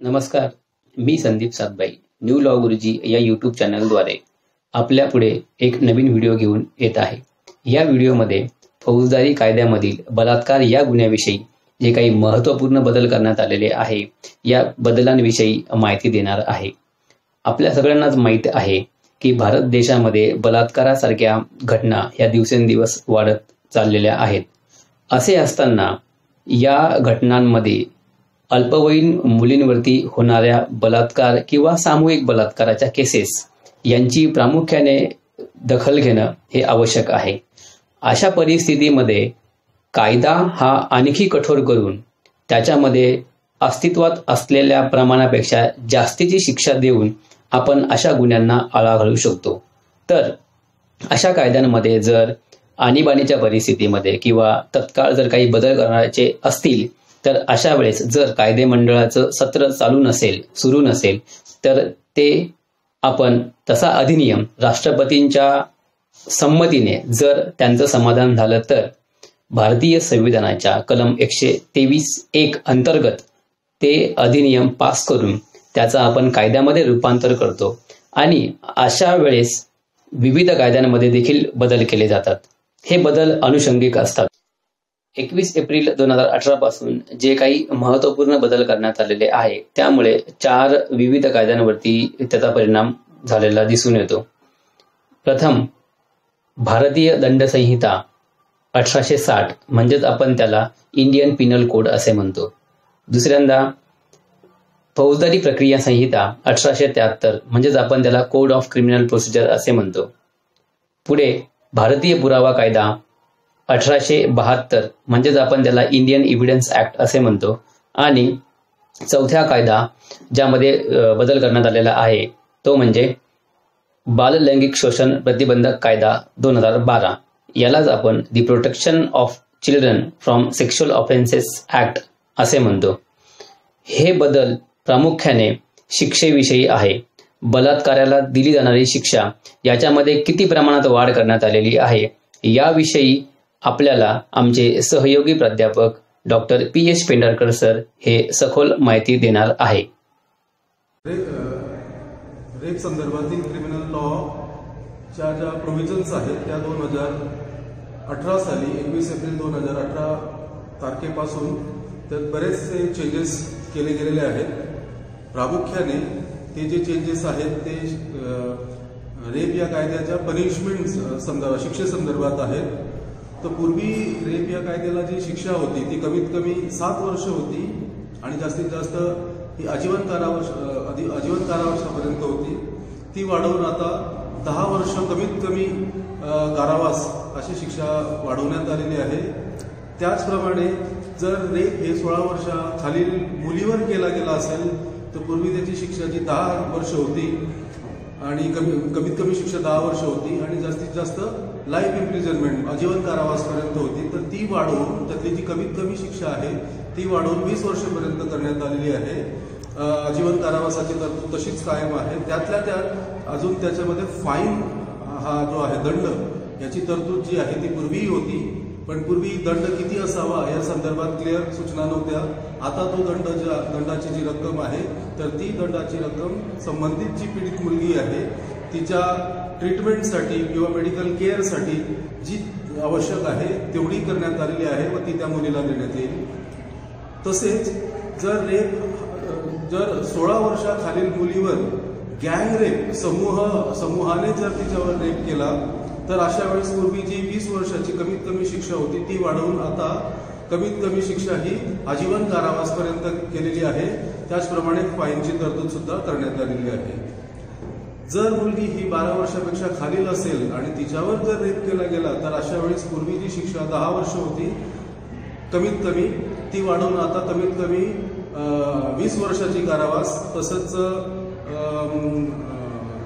नमस्कार मी Sandeep Satbai new law Guruji या यूट्यूब चॅनलद्वारे आपल्या पुढे एक नवीन व्हिडिओ घेऊन येत आहे. या व्हिडिओमध्ये फौजदारी कायद्यामधील बलात्कार या गुन्ह्याविषयी जे काही महत्त्वपूर्ण बदल करण्यात आलेले आहे या बदलांविषयी माहिती देणार आहे. आपल्या सगळ्यांनाच माहीत आहे की भारत देशामध्ये बलात्कारासारख्या घटना या दिवसेंदिवस वाढत चाललेल्या आहेत. असे असताना या घटनांमध्ये अल्पवयीन मुलींवरती होणाऱ्या बलात्कार किंवा सामूहिक बलात्काराच्या केसेस यांची प्रामुख्याने दखल घेणं हे आवश्यक आहे. अशा परिस्थितीमध्ये कायदा हा आणखी कठोर करून त्याच्यामध्ये अस्तित्वात असलेल्या प्रमाणापेक्षा जास्तीची शिक्षा देऊन आपण अशा गुन्ह्यांना आळा घालू शकतो. तर अशा कायद्यांमध्ये जर आणीबाणीच्या परिस्थितीमध्ये किंवा तत्काळ जर काही बदल करायचे असतील तर अशा वेळेस जर कायदे मंडळाचं सत्र चालू नसेल सुरू नसेल तर ते आपण तसा अधिनियम राष्ट्रपतींच्या संमतीने जर त्यांचं समाधान झालं तर भारतीय संविधानाच्या कलम एकशे तेवीस एक अंतर्गत ते अधिनियम पास करून त्याचा आपण कायद्यामध्ये रूपांतर करतो. आणि अशा वेळेस विविध कायद्यांमध्ये देखील बदल केले जातात. हे बदल अनुषंगिक असतात. एकवीस एप्रिल दोन हजार अठरा पासून जे काही महत्त्वपूर्ण बदल करण्यात आलेले आहे त्यामुळे चार विविध कायद्यांवरती त्याचा परिणाम झालेला दिसून येतो. प्रथम भारतीय दंड संहिता अठराशे साठ म्हणजेच आपण त्याला इंडियन पिनल कोड असे म्हणतो. दुसऱ्यांदा फौजदारी प्रक्रिया संहिता अठराशे त्र्याहत्तर म्हणजेच आपण त्याला कोड ऑफ क्रिमिनल प्रोसिजर असे म्हणतो. पुढे भारतीय पुरावा कायदा अठराशे बहात्तर म्हणजेच आपण त्याला इंडियन इव्हिडन्स ऍक्ट असे म्हणतो. आणि चौथ्या कायदा ज्यामध्ये बदल करण्यात आलेला आहे तो म्हणजे बाल लैंगिक शोषण प्रतिबंधक कायदा दोन हजार बारा. यालाच आपण the protection of children from sexual offences act असे म्हणतो. हे बदल प्रामुख्याने शिक्षेविषयी आहे. बलात्काराला दिली जाणारी शिक्षा याच्यामध्ये किती प्रमाणात वाढ करण्यात आलेली आहे याविषयी आपल्याला आमचे सहयोगी प्राध्यापक doctor P. H Pendharkar sir हे सखोल माहिती देणार आहे. रेप संदर्भातील क्रिमिनल लॉच्या ज्या प्रोव्हिजन्स आहेत त्या दोन हजार अठरा साली एकवीस एप्रिल दोन हजार अठरा तारखेपासून त्यात बरेचसे चेंजेस केले गेलेले आहेत. प्रामुख्याने ते जे चेंजेस आहेत ते रेप या कायद्याच्या पनिशमेंट संदर्भात शिक्षेसंदर्भात आहेत. तर पूर्वी रेप या कायद्याला जी शिक्षा होती ती कमीत कमी सात वर्ष होती आणि जास्तीत जास्त ही आजीवन कारावर्ष आजीवन कारावासापर्यंत होती. ती वाढवून आता दहा वर्ष कमीत कमी कारावास अशी शिक्षा वाढवण्यात आलेली आहे. त्याचप्रमाणे जर रेप हे सोळा वर्षाखालील मुलीवर केला गेला असेल तर पूर्वी त्याची शिक्षा जी दहा वर्ष होती आणि कमी कमीत कमी शिक्षा दहा वर्ष होती आणि जास्तीत जास्त लाईफ इम्प्रिझनमेंट आजीवन कारावासपर्यंत होती. तर ती वाढवून त्यातली जी कमीत कमी शिक्षा आहे ती वाढवून वीस वर्षपर्यंत करण्यात आलेली आहे. आजीवन कारावासाची तरतूद तशीच कायम आहे. त्यातल्या त्यात अजून त्याच्यामध्ये फाईन हा जो आहे दंड याची तरतूद जी आहे ती पूर्वीही होती. पण पूर्वी दंड किती असावा या संदर्भात क्लिअर सूचना नव्हत्या. आता तो दंड ज्या दंडाची जी रक्कम आहे तर ती दंडाची रक्कम संबंधित जी पीडित मुलगी आहे तिच्या ट्रीटमेंटसाठी किंवा मेडिकल केअरसाठी जी आवश्यक आहे तेवढी करण्यात आलेली आहे व ती त्या मुलीला देण्यात येईल. तसेच जर रेप जर सोळा वर्षाखालील मुलीवर गँग रेप समूह समूहाने जर तिच्यावर रेप केला तर अशा वेळेस पूर्वी जी वीस वर्षाची कमीत कमी शिक्षा होती ती वाढवून आता कमीत कमी शिक्षा ही आजीवन कारावासपर्यंत केलेली आहे. त्याचप्रमाणे फाईनची तरतूद सुद्धा करण्यात आलेली आहे. जर मुलगी ही बारा वर्षापेक्षा खालील असेल आणि तिच्यावर जर रेप केला गेला तर अशा वेळेस पूर्वी जी शिक्षा दहा वर्ष होती कमीत कमी ती वाढवून आता कमीत कमी वीस वर्षाची कारावास तसंच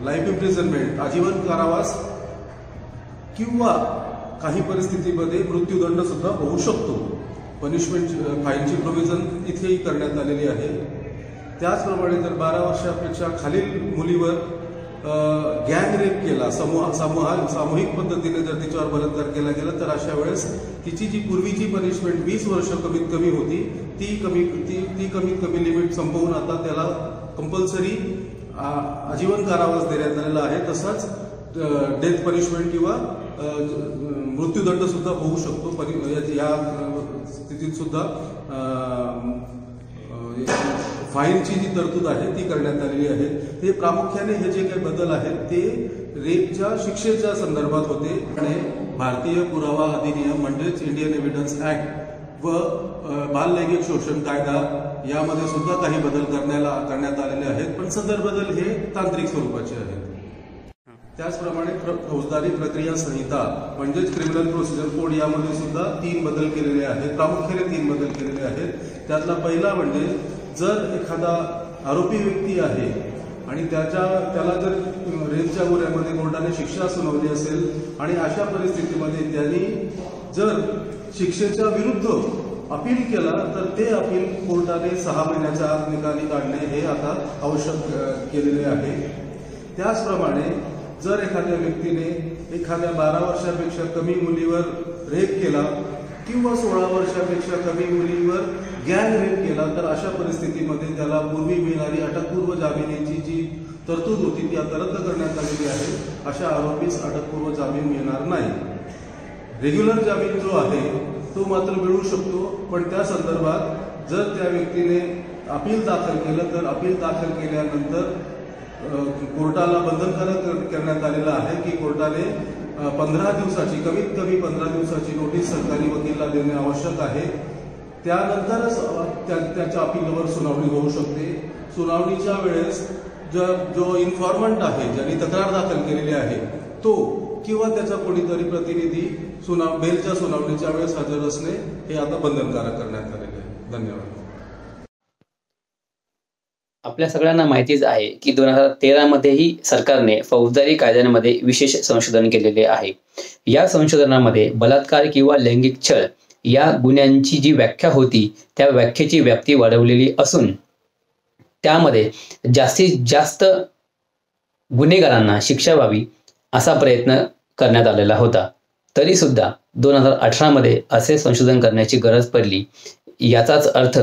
लाईफ इम्प्रिझनमेंट आजीवन कारावास किंवा काही परिस्थितीमध्ये मृत्यूदंड सुद्धा होऊ शकतो. पनिशमेंट फाईनची प्रोव्हिजन इथेही करण्यात आलेली आहे. त्याचप्रमाणे जर बारा वर्षापेक्षा खालील मुलीवर गँग रेप केला. समूह समूह सामूहिक पद्धतीने जर तिच्यावर बलात्कार केला गेला तर अशा वेळेस तिची जी पूर्वीची पनिशमेंट वीस वर्ष कमीत कमी होती ती कमी ती ती कमीत कमी लिमिट संपवून आता त्याला कंपल्सरी आजीवन कारावास देण्यात आलेला आहे. तसाच डेथ पनिशमेंट किंवा मृत्यूदंड सुद्धा होऊ शकतो. या स्थितीत सुद्धा फाईनची जी तरतूद आहे ती करण्यात आलेली आहे. ते प्रामुख्याने हे जे काही बदल आहेत ते रेपच्या शिक्षेच्या संदर्भात होते. आणि भारतीय पुरावा अधिनियम म्हणजेच इंडियन एव्हिडन्स ऍक्ट व बाललैंगिक शोषण कायदा यामध्ये सुद्धा काही बदल करण्याला करण्यात आलेले आहेत. पण सदर बदल हे तांत्रिक स्वरूपाचे आहेत. त्याचप्रमाणे फौजदारी प्रक्रिया संहिता म्हणजेच क्रिमिनल प्रोसिजर कोड यामध्ये सुद्धा तीन बदल केलेले आहेत. प्रामुख्याने तीन बदल केलेले आहेत. त्यातला पहिला म्हणजे जर एखादा आरोपी व्यक्ती आहे आणि त्याच्या त्याला जर रेलच्या गोऱ्यामध्ये कोर्टाने शिक्षा सुनावली असेल आणि अशा परिस्थितीमध्ये त्यांनी जर शिक्षेच्या विरुद्ध अपील केला तर ते अपील कोर्टाने सहा महिन्याच्या आत निकाली काढणे हे आता आवश्यक केलेले आहे. त्याचप्रमाणे जर एखाद्या व्यक्तीने एखाद्या बारा वर्षापेक्षा कमी मुलीवर रेप केला किंवा सोळा वर्षापेक्षा कमी मुलीवर गॅंग रेप केला तर अशा परिस्थितीमध्ये त्याला पूर्वी मिळणारी अटकपूर्व जामिनीची जी तरतूद होती ती आता रद्द करण्यात आलेली आहे. अशा आरोपीस अटकपूर्व जामीन मिळणार नाही. रेग्युलर जामीन जो आहे तो मात्र मिळू शकतो पण त्या संदर्भात जर त्या व्यक्तीने अपील दाखल केलं तर अपील दाखल केल्यानंतर कोर्टाला बंधनकारक करण्यात आलेलं आहे की कोर्टाने पंधरा दिवसाची कमीत कमी पंधरा दिवसाची नोटीस सरकारी वकीलला देणे आवश्यक आहे. त्यानंतरच त्याच्या अपीलवर सुनावणी होऊ शकते. सुनावणीच्या वेळेस जो इन्फॉर्मंट आहे ज्यांनी तक्रार दाखल केलेली आहे तो किंवा त्याचा कोणीतरी प्रतिनिधी सुनाव बेलच्या सुनावणीच्या वेळेस हजर असणे हे आता बंधनकारक करण्यात आलेले आहे. धन्यवाद. आपल्या सगळ्यांना माहितीच आहे की दोन हजार तेरामध्येही सरकारने फौजदारी कायद्यांमध्ये विशेष संशोधन केलेले आहे. या संशोधनामध्ये बलात्कार किंवा लैंगिक छळ या गुन्ह्यांची जी व्याख्या होती त्या व्याख्येची व्याप्ती वाढवलेली असून त्यामध्ये जास्तीत जास्त गुन्हेगारांना शिक्षा व्हावी असा प्रयत्न करण्यात आलेला होता. तरी सुद्धा दोन हजार अठरामध्ये असे संशोधन करण्याची गरज पडली. याचाच अर्थ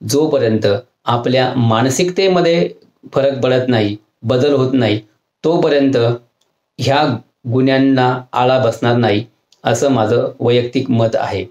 जोपर्यंत आपल्या मानसिकतेमध्ये फरक पडत नाही बदल होत नाही तोपर्यंत ह्या गुन्ह्यांना आळा बसणार नाही असं माझं वैयक्तिक मत आहे.